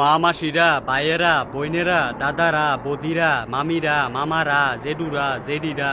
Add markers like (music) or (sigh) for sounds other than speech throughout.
মা মাসিরা ভাইয়েরা বইনেরা দাদারা বদিরা মামিরা মামারা জেডুরা জেডিরা।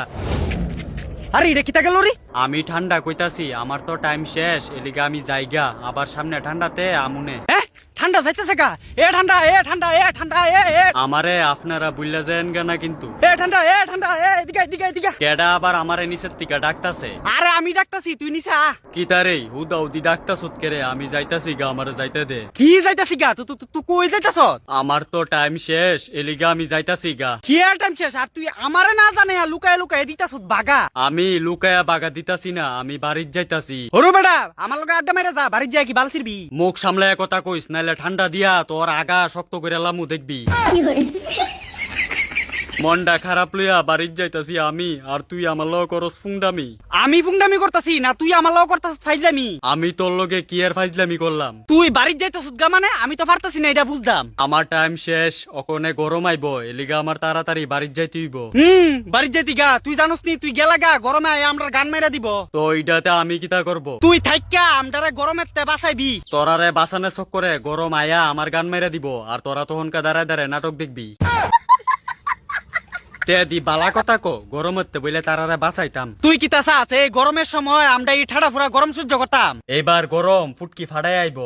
আরে এটা কিতা গেল রে? আমি ঠান্ডা কইতাছি আমার তো টাইম শেষ এলিগা আমি জায়গা আবার সামনে ঠান্ডাতে আমুনে। এ ঠান্ডা যাইতেছে কা এ ঠান্ডা এ ঠান্ডা এ ঠান্ডা এ এ। আমারে আপনারা বুঝলা যায়েন না কিন্তু। এ ঠান্ডা এ ঠান্ডা এ এদিকে এদিকে এদিকে। কেডা আবার আমারে নিচের টিকা ডাকতাছে? আরে আমি ডাকতাছি তুই নিছে আ কি তারে? উদা উদি ডাকতা সুতকেরে আমি যাইতাছি গা আমারে যাইতে দে। কি যাইতাছি গা? তুই তুই কই যাইতাছ? আমার তো টাইম শেষ এলিগা আমি যাইতাছি গা। কি আর টাইম শেষ? আর তুই আমারে না জানে লুকায় লুকায় দিতাছ বাগা? আমি লুকায়া বাগা দিতাছি না আমি বাড়ির যাইতাছি। ওরে বেটা আমার লগে আড্ডা মেরে যা বাড়ি যাই কি বাল ছিড়বি? মুখ সামলায় কথা কইস নাইলে ঠান্ডা দিয়া তোর আগা শক্ত করে লামু দেখবি। মনটা খারাপ লইয়া বাড়ির যাইতাছি আমি আর তুই আমার লগ করস ফুংডামি। আমি ফুংডামি করতাছি না তুই আমার লগে করতাছ ফাইজলামি? আমি তোর লগে কি আর ফাইজলামি করলাম? তুই বাড়ি যাইতাছ গা মানে? আমি তো পারতাছি না এটা বুঝদাম। আমার টাইম শেষ অকনে গরম আইব এলিগা আমার তাড়াতাড়ি বাড়ির যাইতে হইব। হুম বাড়ি যাইতি গা তুই জানোস নি তুই গেলা গা গরমে আয় আমরা গান মেরা দিব। তো এইটাতে আমি কিতা করব? তুই থাইকা আমদারে গরমের তে বাঁচাইবি। তোরারে বাসানে চক্করে গরম আয়া আমার গান মেরে দিব আর তোরা তখনকা দাঁড়ায় দাঁড়ায় নাটক দেখবি। তে বালা কথা কো গরমতে বইলে তারারে বাঁচাইতাম। তুই কি তাসা আছে এই গরমের সময় আমরা এই ঠাডা ফুরা গরম সহ্য করতাম। এবার গরম, ফুটকি ফাড়াই আইব।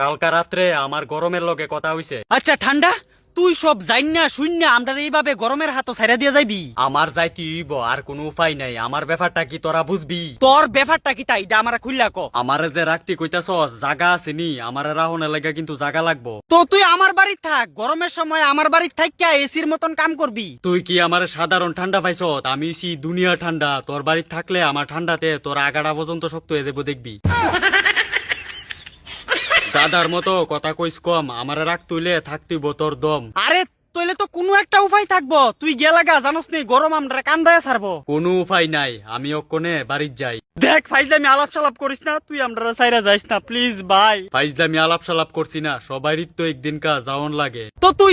কালকা রাত্রে আমার গরমের লগে কথা হইছে। আচ্ছা ঠান্ডা? তুই সব জাইন না শুন না আমরা এইভাবে গরমের হাতও ছাইরা দিয়ে যাইবি? আমার যাইতে হইব আর কোনো উপায় নাই। আমার ব্যাপারটা কি তোরা বুঝবি? তোর ব্যাপারটা কি তাই? আমার খুললা ক। আমারে যে রাখতে কইতাছস জাগা আছে নি। আমারে রাহনের লাগে কিন্তু জাগা লাগবো। তো তুই আমার বাড়ি থাক। গরমের সময় আমার বাড়ি থাইকা এসির মতন কাম করবি। তুই কি আমার সাধারণ ঠান্ডা পাইছ আমি সি দুনিয়া ঠান্ডা। তোর বাড়ি থাকলে আমার ঠান্ডাতে তোর আগাটা পর্যন্ত শক্ত হয়ে যাব দেখবি। (laughs) দাদার মতো কথা কইস কম আমার রাখ তুইলে থাকতি তোর দম। আরে তইলে তো কোনো একটা উপায় থাকব। তুই গেলাগা জানোস নি গরম আমরা কান্দায় ছাড়বো। কোনো উপায় নাই আমি অক্ষণে বাড়ির যাই। দেখ ফাইজলামি আলাপ সালাপ করিস না তুই আমরা সাইরা যাইস না প্লিজ বাই। ফাইজলামি আলাপ সালাপ করছি না সবাই তো একদিন কা যাওন লাগে। তো তুই